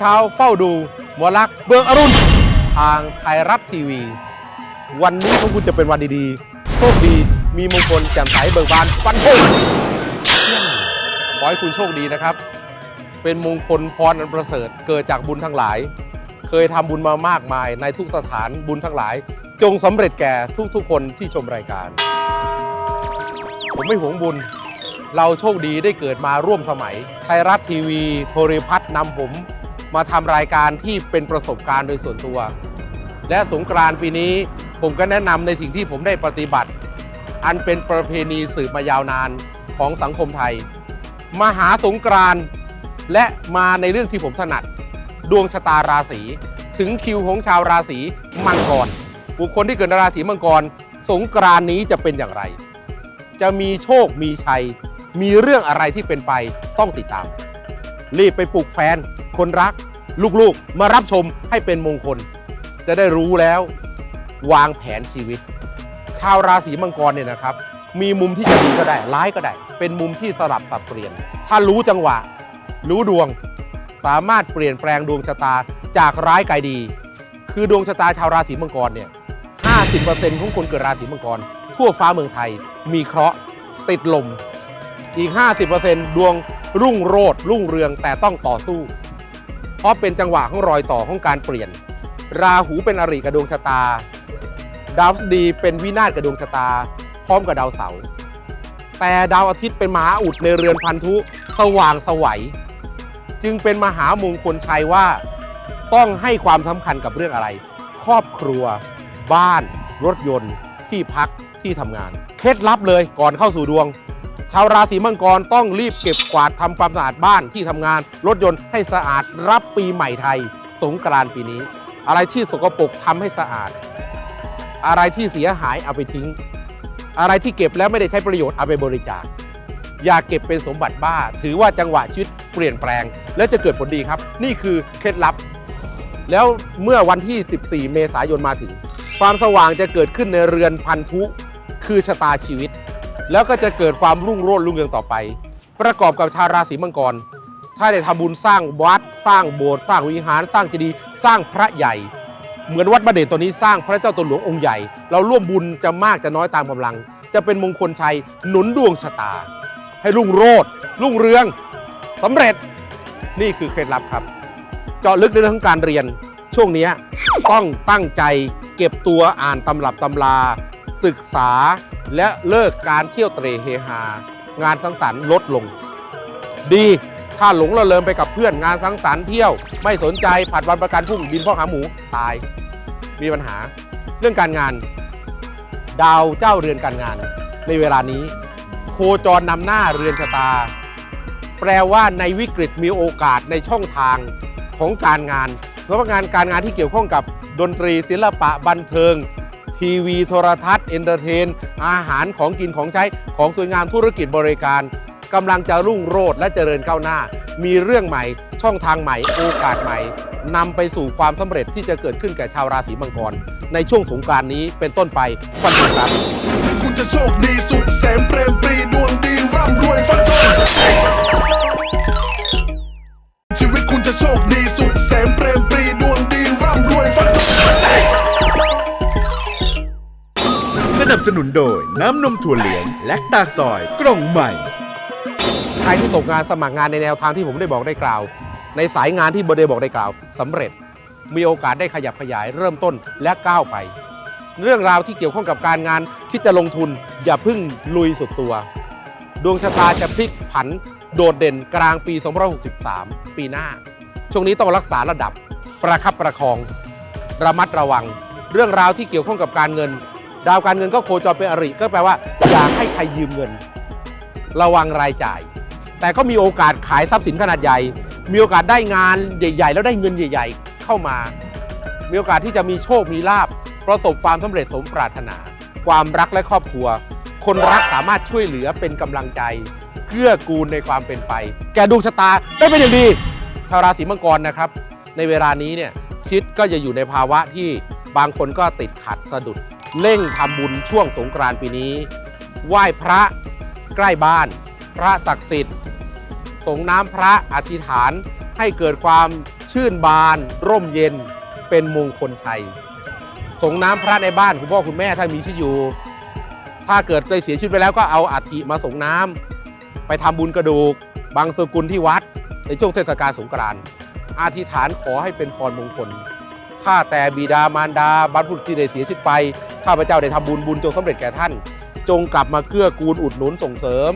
ช้าเฝ้าดูหมอลักษ์เบิกอรุณทางไทยรัฐทีวี วันนี้ของคุณจะเป็นวันดีๆโชคดีมีมงคลแจ่มใสเบิกบานฟันธงขอให้คุณโชคดีนะครับ เป็นมงคลพรอันประเสริฐเกิดจากบุญทั้งหลาย เคยทำบุญมามากมายในทุกสถานบุญทั้งหลาย จงสำเร็จแก่ทุกๆคนที่ชมรายการ ผมไม่หวงบุญเราโชคดีได้เกิดมาร่วมสมัย ไทยรัฐทีวี โทรพัฒน์นำผม มาทำรายการที่เป็นประสบการณ์โดยส่วนตัว และสงกรานต์ปีนี้ผมก็แนะนำในสิ่งที่ผมได้ปฏิบัติ อันเป็นประเพณีสืบมายาวนานของสังคมไทย มหาสงกรานต์และมาในเรื่องที่ผมถนัด ดวงชะตาราศีถึงคิวของชาวราศีมังกร บุคคลที่เกิดในราศีมังกร สงกรานต์นี้จะเป็นอย่างไร จะมีโชคมีชัย มีเรื่องอะไรที่เป็นไปต้องติดตาม รีบไปปลุกแฟน คนรัก ลูกๆ มารับชมให้เป็นมงคล จะได้รู้แล้ววางแผนชีวิต ชาวราศีมังกรเนี่ยนะครับ มีมุมที่จะดีก็ได้ร้ายก็ได้ เป็นมุมที่สลับสับเปลี่ยน ถ้ารู้จังหวะ รู้ดวง สามารถเปลี่ยนแปลงดวงชะตาจากร้ายกลายดี คือดวงชะตาชาวราศีมังกรเนี่ย50%ของคนเกิดราศีมังกร ทั่วฟ้าเมืองไทย มีเคราะห์ติดลม อีก 50%ดวงรุ่งโรจน์รุ่งเรืองแต่ต้องต่อสู้ เพราะเป็นจังหวะของรอยต่อของการเปลี่ยน ราหูเป็นอริกับดวงชะตา ดาวพฤหัสดีเป็นวินาศกับดวงชะตา พร้อมกับดาวเสาร์แต่ดาวอาทิตย์เป็นมหาอุดในเรือนพันธุสว่างสวัย จึงเป็นมหามงคลชัยว่าต้องให้ความสำคัญกับเรื่องอะไร ครอบครัว บ้าน รถยนต์ ที่พักที่ทำงาน เคล็ดลับเลยก่อนเข้าสู่ดวง ชาวราศีมังกรต้องรีบเก็บกวาดทำความสะอาดบ้านที่ทำงาน รถยนต์ให้สะอาดรับปีใหม่ไทย สงกรานต์ปีนี้ อะไรที่สกปรกทำให้สะอาด อะไรที่เสียหายเอาไปทิ้ง อะไรที่เก็บแล้วไม่ได้ใช้ประโยชน์เอาไปบริจาคอย่าเก็บเป็นสมบัติบ้า ถือว่าจังหวะชีวิตเปลี่ยนแปลง และจะเกิดผลดีครับ นี่คือเคล็ดลับ แล้วเมื่อวันที่ 14 เมษายนมาถึง ความสว่างจะเกิดขึ้นในเรือนพันธุ คือชะตาชีวิต แล้วก็จะเกิดความรุ่งโรจน์รุ่งเรืองต่อไป ประกอบกับชาวราศีมังกร ถ้าได้ทำบุญสร้างวัด สร้างโบสถ์สร้างวิหารสร้างเจดีย์สร้างพระใหญ่ เหมือนวัดบาเดชตัวนี้สร้างพระเจ้าตนหลวงองค์ใหญ่ เราร่วมบุญจะมากจะน้อยตามกำลัง จะเป็นมงคลชัยหนุนดวงชะตา ให้รุ่งโรจน์รุ่งเรืองสำเร็จนี่คือเคล็ดลับครับ เจาะลึกในเรื่องการเรียนช่วงนี้ต้องตั้งใจเก็บตัวอ่านตำรับตำรา ศึกษา และเลิกการเที่ยวเตรเฮฮา งานสังสรรค์ลดลง ดีถ้าหลงระเริมไปกับเพื่อนงานสังสรรค์เที่ยวไม่สนใจผัดวันประกันพรุ่งบินพ่อขาหมูตาย มีปัญหา เรื่องการงาน ดาวเจ้าเรือนการงาน ในเวลานี้ โคจรนำหน้าเรือนชะตา แปลว่าในวิกฤตมีโอกาสในช่องทางของการงานเพราะงานการงานที่เกี่ยวข้องกับดนตรีศิลปะบันเทิง ทีวีโทรทัศน์เอนเตอร์เทน อาหารของกินของใช้ของสวยงามธุรกิจบริการกำลังจะรุ่งโรจน์และเจริญก้าวหน้า มีเรื่องใหม่ ช่องทางใหม่ โอกาสใหม่นำไปสู่ความสำเร็จที่จะเกิดขึ้นแก่ชาวราศีมังกร ในช่วงสงการนี้เป็นต้นไปฟันธงครับ คุณจะโชคดีสุขเสมเปรมปรีดวงดีร่ำรวยฟันธงชีวิตคุณจะโชคดีสุขเสมเปรม สนับสนุนโดยน้ำนมถั่วเหลือง และตาซอยกล่องใหม่ ใครที่ตกงานสมัครงานในแนวทางที่ผมได้บอกได้กล่าว ในสายงานที่บไดบอกได้กล่าวสำเร็จ มีโอกาสได้ขยับขยายเริ่มต้นและก้าวไป เรื่องราวที่เกี่ยวข้องกับการงานคิดจะลงทุนอย่าเพึ่งลุยสุดตัว ดวงชะตาจะพลิกผันโดดเด่นกลางปี 2563 ปีหน้า ช่วงนี้ต้องรักษาระดับประคับประคอง ระมัดระวัง เรื่องราวที่เกี่ยวข้องกับการเงิน ดาวการเงินก็โคจรเป็นอริก็แปลว่าอย่าให้ใครยืมเงิน ระวังรายจ่าย แต่ก็มีโอกาสขายทรัพย์สินขนาดใหญ่ มีโอกาสได้งานใหญ่ ๆ แล้วได้เงินใหญ่ ๆ เข้ามา มีโอกาสที่จะมีโชคมีลาบประสบความสำเร็จสมปรารถนา ความรักและครอบครัว คนรักสามารถช่วยเหลือเป็นกำลังใจเกื้อกูลในความเป็นไป แกดวงชะตาได้เป็นอย่างดีชาวราศีมังกรนะครับ ในเวลานี้เนี่ยชีวิตก็จะอยู่ในภาวะที่ บางคนก็ติดขัดสะดุด เร่งทำบุญช่วงสงกรานต์ปีนี้ ไหว้พระใกล้บ้าน พระศักดิ์สิทธิ์สงน้ำพระอธิษฐานให้เกิดความชื่นบาน ร่มเย็นเป็นมงคลชัยสงน้ำพระในบ้านคุณพ่อคุณแม่ถ้ามีชีวิตอยู่ ถ้าเกิดได้เสียชีวิตไปแล้วก็เอาอัฐิมาสงน้ำไปทำบุญกระดูก บางสกุลที่วัด ในช่วงเทศกาลสงกรานต์อธิษฐานขอให้เป็นพรมงคล ข้าแต่บิดามารดาบรรพบุรุษที่ได้เสียชีวิตไป ข้าพเจ้าได้ทำบุญบุญจงสำเร็จแก่ท่าน จงกลับมาเกื้อกูลอุดหนุนส่งเสริม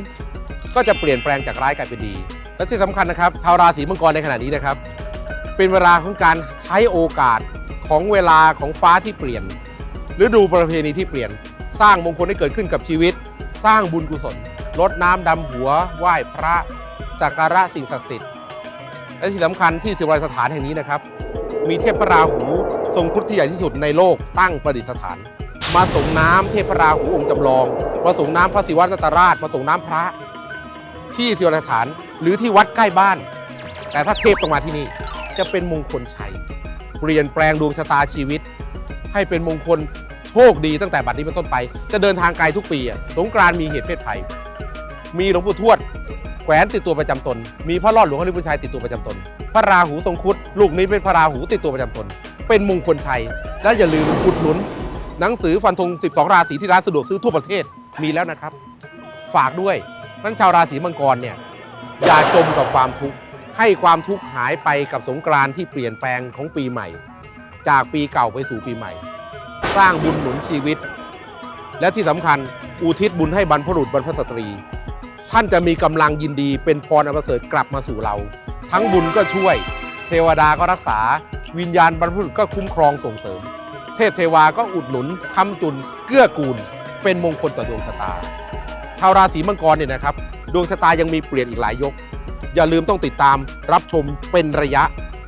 ก็จะเปลี่ยนแปลงจากร้ายกลายเป็นดี และที่สำคัญนะครับชาวราศีมังกรในขณะนี้นะครับ เป็นเวลาของการใช้โอกาสของเวลาของฟ้าที่เปลี่ยนฤดูประเพณีที่เปลี่ยน สร้างมงคลให้เกิดขึ้นกับชีวิต สร้างบุญกุศลลดน้ำดำหัว ไหว้พระสักการะสิ่งศักดิ์สิทธิ์และที่สำคัญที่ศิวสถานแห่งนี้นะครับ มีเทพพระราหู ทรงครุฑที่ใหญ่ที่สุดในโลกตั้งประดิษฐาน มาส่งน้ำเทพราหูองค์จำลองมาส่งน้ำพระศิวะนัตราชมาส่งน้ำพระที่ศิวสถานหรือที่วัดใกล้บ้าน แต่ถ้าเทพต้องมาที่นี่จะเป็นมงคลชัย เปลี่ยนแปลงดวงชะตาชีวิต ให้เป็นมงคลโชคดีตั้งแต่บัดนี้เป็นต้นไป จะเดินทางไกลทุกปีสงกรานมีเหตุเพศภัย มีหลวงปู่ทวดแขวนติดตัวประจำตน มีพระรอดหลวงฮริพุชัยติดตัวประจำตน พระราหูทรงคุดลูกนี้เป็นพระราหูติดตัวประจำตนเป็นมงคลชัย และอย่าลืมอุดหนุน หนังสือฟันธง 12 ราศีที่ร้านสะดวกซื้อทั่วประเทศมีแล้วนะครับ ฝากด้วยนั้นชาวราศีมังกรเนี่ยอย่าจมกับความทุกข์ให้ความทุกข์หายไปกับสงกรานต์ที่เปลี่ยนแปลงของปีใหม่ จากปีเก่าไปสู่ปีใหม่ สร้างบุญหนุนชีวิต และที่สำคัญอุทิศบุญให้บรรพบุรุษบรรพสตรี ท่านจะมีกำลังยินดีเป็นพรอันประเสริฐกลับมาสู่เรา ทั้งบุญก็ช่วย เทวดาก็รักษา วิญญาณบรรพบุรุษก็คุ้มครองส่งเสริม เทพเทวาก็อุดหนุนคำจุน เกื้อกูล เป็นมงคลต่อดวงชะตา ชาวราศีมังกรเนี่ยนะครับ ดวงชะตายังมีเปลี่ยนอีกหลายยก อย่าลืมต้องติดตามรับชมเป็นระยะ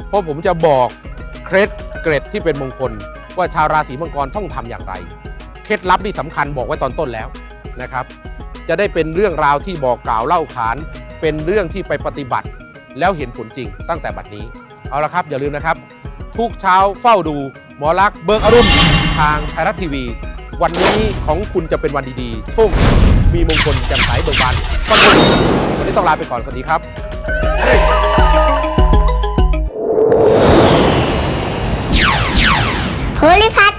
เพราะผมจะบอกเคล็ดเกร็ดที่เป็นมงคล ว่าชาวราศีมังกรต้องทำอย่างไร เคล็ดลับที่สำคัญบอกไว้ตอนต้นแล้วนะครับ จะได้เป็นเรื่องราวที่บอกกล่าวเล่าขาน เป็นเรื่องที่ไปปฏิบัติ แล้วเห็นผลจริงตั้งแต่บัดนี้ เอาละครับอย่าลืมนะครับ ทุกเช้าเฝ้าดู หมอลักเบิกอรุณทางไทยรัฐทีวี วันนี้ของคุณจะเป็นวันดีๆโชคดีมีมงคลแจ่มใสเบิกบานฟันธงวันนี้ต้องลาไปก่อนสวัสดีครับ โพลิพัท